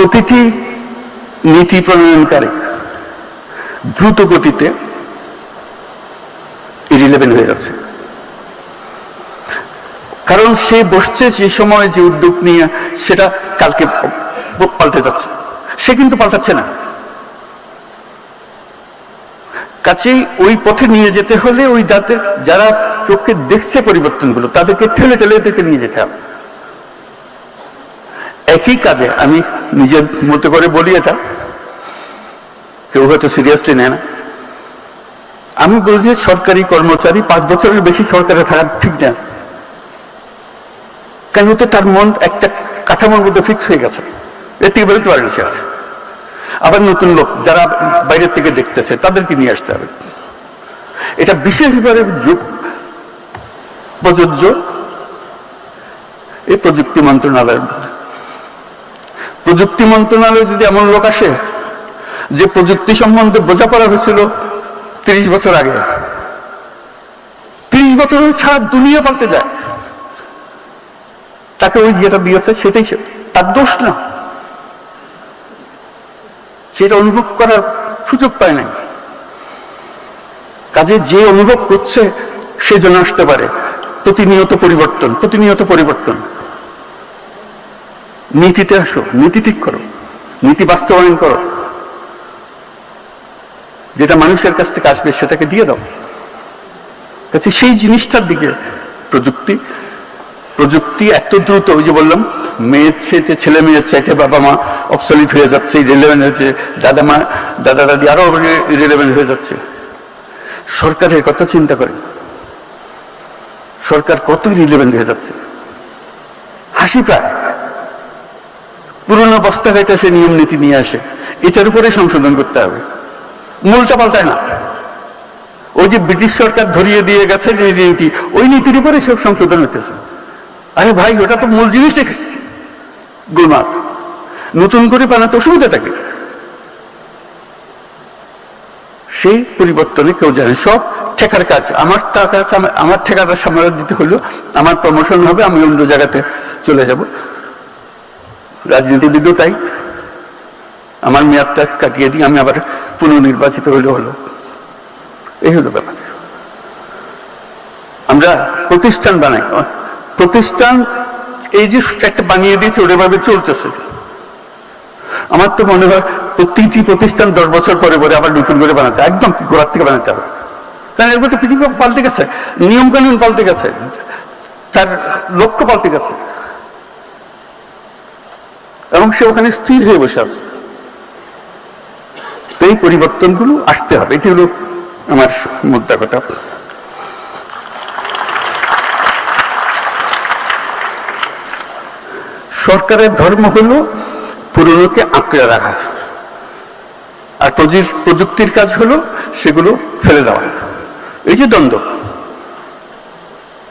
প্রতিটি নীতি প্রণয়নকারী দ্রুত গতিতে ইরিলেভেন হয়ে যাচ্ছে। কারণ সে বসছে যে সময় যে উদ্যোগ নিয়ে সেটা কালকে পাল্টে যাচ্ছে। সে কিন্তু পাল্টাচ্ছে না। কাছেই ওই পথে নিয়ে যেতে হলে ওই যাদের যারা চোখে দেখছে পরিবর্তনগুলো, তাদেরকে ঠেলে ঠেলে এদেরকে নিয়ে যেতে হবে। একই কাজে, আমি নিজের মতো করে বলি এটা। কেউ হয়তো সিরিয়াসলি নেয় না। আমি বলছি সরকারি কর্মচারী পাঁচ বছরের বেশি সরকারে থাকা ঠিক না। কেন হতে তার মন একটা কাঠামোর মধ্যে ফিক্স হয়ে গেছে। এর থেকে বেরোতে পারেনি সে। আবার নতুন লোক যারা বাইরের থেকে দেখতেছে, তাদেরকে নিয়ে আসতে হবে। এটা বিশেষভাবে প্রযোজ্য এই প্রযুক্তি মন্ত্রণালয়ের। প্রযুক্তি মন্ত্রণালয়ে যদি এমন লোক আসে যে প্রযুক্তি সম্বন্ধে বোঝাপড়া হয়েছিল তিরিশ বছর আগে, তিরিশ বছর ছাড়া দুনিয়া পাল্টে যায়। তাকে ওই যেটা দিয়েছে সেটাই তার দোষ না। সেটা অনুভব করার সুযোগ পায় নাই। কাজে যে অনুভব করছে, সে যেন আসতে পারে। প্রতিনিয়ত পরিবর্তন প্রতিনিয়ত পরিবর্তন। নীতিতে আসো, নীতি ঠিক করো, নীতি বাস্তবায়ন করো। যেটা মানুষের কাছ থেকে আসবে সেটাকে দিয়ে দাও। কাছে সেই জিনিসটার দিকে প্রযুক্তি প্রযুক্তি এত দ্রুত, ওই যে বললাম মেয়ের ছেলে ছেলে মেয়ের চাইতে বাবা মা অবসলিট হয়ে যাচ্ছে রিলেভেন্ট হয়েছে, দাদা মা, দাদা দাদি আরও রিলেভেন্ট হয়ে যাচ্ছে। সরকারের কথা চিন্তা করে। সরকার কতই রিলেভেন্ট হয়ে যাচ্ছে। হাসি পায়। পুরনো বস্তা খাইতে সে নিয়ম নীতি নিয়ে আসে। এটার উপরে সংশোধন করতে হবে। মূলটা পাল্টায় না। ওই যে ব্রিটিশ সরকার ধরিয়ে দিয়ে গেছে নীতি ওই নীতির উপরে সব সংশোধন হইতেছে। আরে ভাই, ওটা তো মূল জিনিস গোলমাল। নতুন করে বানাতে অসুবিধা থাকে। সেই পরিবর্তনে কেউ জানে, সব ঠেকার কাজ। আমার টাকাটা আমার ঠেকাটা সামনে দিতে হলো, আমার প্রমোশন হবে, আমি অন্য জায়গাতে চলে যাব। রাজনীতিবিদও তাই? আমার মেয়াদটা কাটিয়ে দিই আমি আবার পুনর্নির্বাচিত হইলে হলো। এই হলো ব্যাপার। আমরা প্রতিষ্ঠান বানাই। প্রতিষ্ঠান এই যে একটা বানিয়ে দিয়েছে ওটাভাবে চলতেছে। আমার তো মনে হয় প্রতিটি প্রতিষ্ঠান দশ বছর পরে পরে আবার নতুন করে বানাতে একদম গোড়ার থেকে বানাতে হবে। কারণ এর মধ্যে পৃথিবী পাল্টে গেছে নিয়ম কানুন পাল্টে গেছে, তার লক্ষ্য পাল্টে গেছে। এবং সে ওখানে স্থির হয়ে বসে আছে। তো এই পরিবর্তনগুলো আসতে হবে। এটি হলো আমার মুদ্রা কথা। সরকারের ধর্ম হলো পুরনোকে আঁকড়ে রাখা। আর প্রযু- প্রযুক্তির কাজ হলো সেগুলো ফেলে দেওয়া। এই যে দ্বন্দ্ব,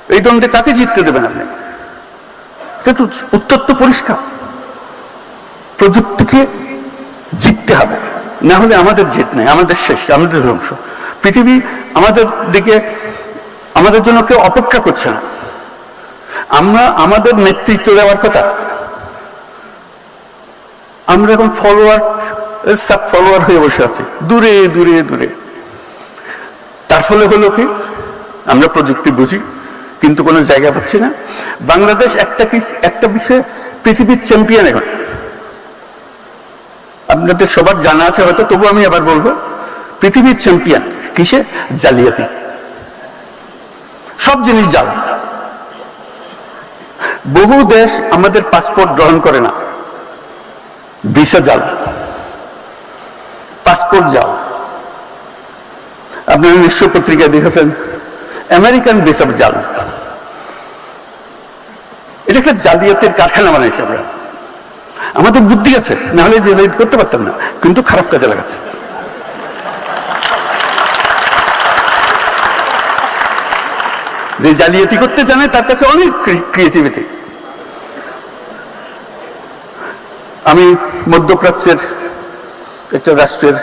এই দ্বন্দ্বে কাকে জিততে দেবেন আপনি? উত্তর তো পরিষ্কার। প্রযুক্তিকে জিততে হবে। না হলে আমাদের জিত নেই, আমাদের শেষ, আমাদের ধ্বংস। পৃথিবী আমাদের দিকে, আমাদের জন্য কেউ অপেক্ষা করছে না। আমরা আমাদের নেতৃত্ব দেওয়ার কথা। আমরা এখন ফলোয়ার সাব ফলোয়ার হয়ে বসে আছি। দূরে দূরে দূরে। তার ফলে হলো কি? আমরা প্রযুক্তি বুঝি, কিন্তু কোনো জায়গা পাচ্ছি না। বাংলাদেশ একটা একটা বিষয়ে পৃথিবীর চ্যাম্পিয়ন এখন। আপনাদের সবার জানা আছে হয়তো, তবু আমি আবার বলব, পৃথিবীর চ্যাম্পিয়ন কিসে? জালিয়াতি। সব জিনিস জাল। বহু দেশ আমাদের পাসপোর্ট গ্রহণ করে না। ভিসা জাল। পাসপোর্ট জাল। আপনারা নিশ্চয় পত্রিকায় দেখেছেন আমেরিকান ভিসা জাল। এটা একটা জালিয়াতের কারখানা বানাইছে আমরা। আমাদের বুদ্ধি আছে না হলে যে করতে পারতাম না কিন্তু খারাপ কাজে লাগাচ্ছে। যে জালিয়াতি করতে জানে তার কাছে অনেক ক্রিয়েটিভিটি আমি মধ্যপ্রাচ্যের একটা রাষ্ট্রের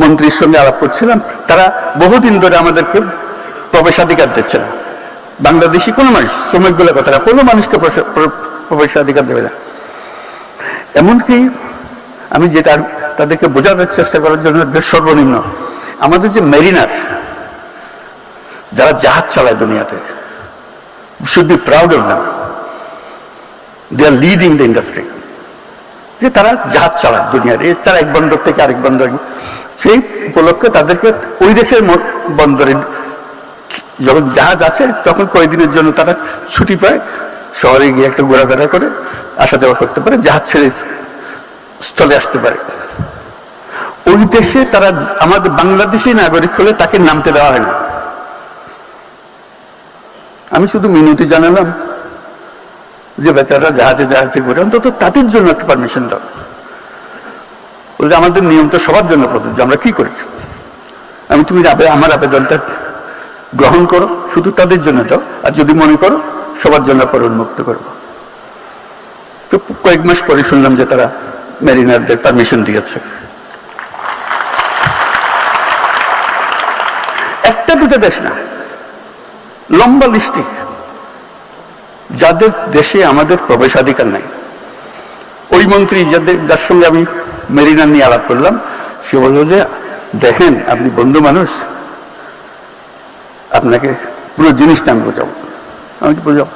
মন্ত্রীর সঙ্গে আলাপ করছিলাম তারা বহুদিন ধরে আমাদেরকে প্রবেশাধিকার দিচ্ছে না। বাংলাদেশি কোনো মানুষ শ্রমিক বলে কথা না, কোনো মানুষকে প্রবেশাধিকার দেবে না। এমনকি আমি যেটা তাদেরকে বোঝানোর চেষ্টা করার জন্য সর্বনিম্ন। আমাদের যে মেরিনার, যারা জাহাজ চালায় দুনিয়াতে should be proud of them they are leading the industry যে তারা জাহাজ চালায় দুনিয়ার, এ তারা এক বন্দর থেকে আরেক বন্দর সেই উপলক্ষে তাদেরকে ওই দেশের বন্দরে যখন জাহাজ আছে, তখন কয়েকদিনের জন্য তারা ছুটি পায়। শহরে গিয়ে একটা ঘোরাফেরা করে আসা যাওয়া করতে পারে, জাহাজ ছেড়ে স্থলে আসতে পারে। ওই দেশে তারা আমাদের বাংলাদেশি নাগরিক হলে তাকে নামতে দেওয়া হয় না। আমি শুধু মিনতি জানালাম যে বেচারা জাহাজে জাহাজে ঘুরে, অন্তত তাদের জন্য একটা পারমিশন দাও। বলছে, আমাদের নিয়ম তো সবার জন্য প্রযোজ্য, আমরা কি করি? আমি, তুমি আমার আবেদনটা গ্রহণ করো, শুধু তাদের জন্য দাও, আর যদি মনে করো সবার জন্য পরে উন্মুক্ত করব। তো কয়েক মাস পরে শুনলাম যে তারা মেরিনারদের পারমিশন দিয়েছে। একটা দুটো দেশ না, লম্বা লিস্টি যাদের দেশে আমাদের প্রবেশাধিকার নাই। ওই মন্ত্রী যাদের যার সঙ্গে আমি মেরিনার নিয়ে আলাপ করলাম, সে বলল যে, দেখেন, আপনি বন্ধু মানুষ। আপনাকে পুরো জিনিসটা আমি বোঝাবো। আমি বোঝাও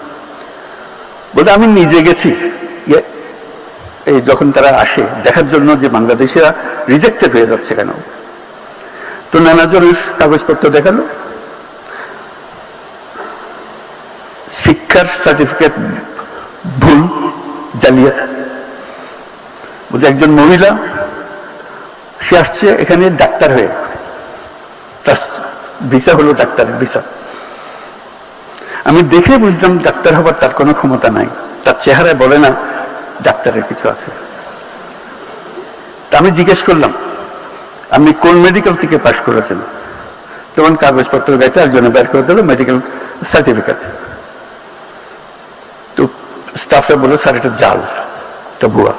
বলছে আমি নিজে গেছি। ইয়ে, এই যখন তারা আসে দেখার জন্য যে বাংলাদেশিরা রিজেক্টেড হয়ে যাচ্ছে কেন? তো নানা জনের কাগজপত্র দেখাল। শিক্ষার সার্টিফিকেট ভুল জালিয়াত। বলছে একজন মহিলা সে আসছে এখানে ডাক্তার হয়ে। তার ভিসা হলো ডাক্তারের ভিসা। আমি দেখে বুঝলাম ডাক্তার হবার তার কোনো ক্ষমতা নাই। তার চেহারায় বলে না, ডাক্তারের কিছু আছে। তা আমি জিজ্ঞেস করলাম, আপনি কোন মেডিকেল থেকে পাশ করেছেন? তখন কাগজপত্র বেটার জন্য বের করে দিল মেডিকেল সার্টিফিকেট তো স্টাফে বলে স্যার, এটা জাল, এটা ভুয়া।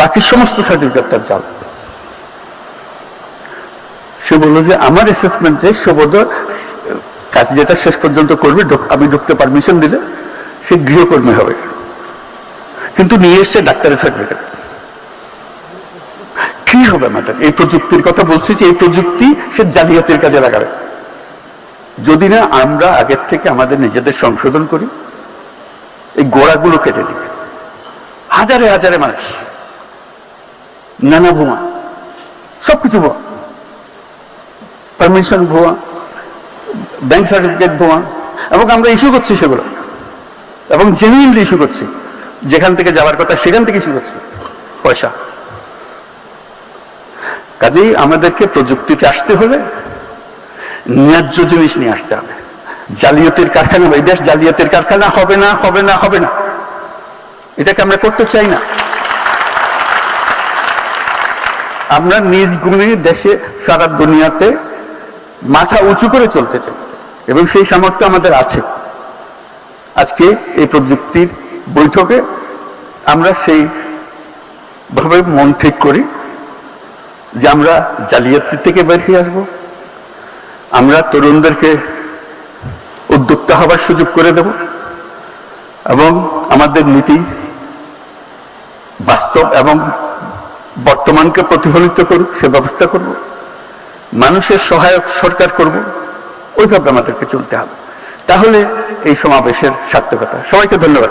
বাকি সমস্ত সার্টিফিকেট তার জাল। সে বলল যে, আমার অ্যাসেসমেন্টে সবদ কাজ যেটা শেষ পর্যন্ত করবে আমি ঢুকতে পারমিশন দিলে সে গৃহকর্মী হবে। কিন্তু নিয়ে এসছে ডাক্তারের সার্টিফিকেট কি হবে আমাদের এই প্রযুক্তির কথা বলছি যে এই প্রযুক্তি সে জালিয়াতির কাজে লাগাবে। যদি না, আমরা আগের থেকে আমাদের নিজেদের সংশোধন করি, এই গোড়াগুলো কেটে দিই। হাজারে হাজারে মানুষ, নানা ভুয়া, সবকিছু ভুয়া। পারমিশন ভুয়া ব্যাংক সার্টিফিকেট ভুয়া এবং আমরা ইস্যু করছি সেগুলো, এবং জেনুইনলি ইস্যু করছি, যেখান থেকে যাওয়ার কথা সেখান থেকে ইস্যু করছি, পয়সা। কাজেই আমাদেরকে প্রযুক্তিতে আসতে হলে ন্যায্য জিনিস নিয়ে আসতে হবে। জালিয়াতির কারখানা, এই দেশ জালিয়াতির কারখানা হবে না হবে না হবে না। এটাকে আমরা করতে চাই না। আমরা নিজ গুণে দেশে সারা দুনিয়াতে মাথা উঁচু করে চলতে চাই। এবং সেই সামর্থ্য আমাদের আছে। আজকে এই প্রযুক্তির বৈঠকে আমরা সেই ভাবে মন ঠিক করি যে আমরা জালিয়াতি থেকে বেরিয়ে আসব। আমরা তরুণদেরকে উদ্যোক্তা হবার সুযোগ করে দেব এবং আমাদের নীতি বাস্তব এবং বর্তমানকে প্রতিফলিত করুক সে ব্যবস্থা করব। মানুষের সহায়ক সরকার করব। ওইভাবে আমাদেরকে চলতে হবে। তাহলে এই সমাবেশের সার্থকতা। সবাইকে ধন্যবাদ।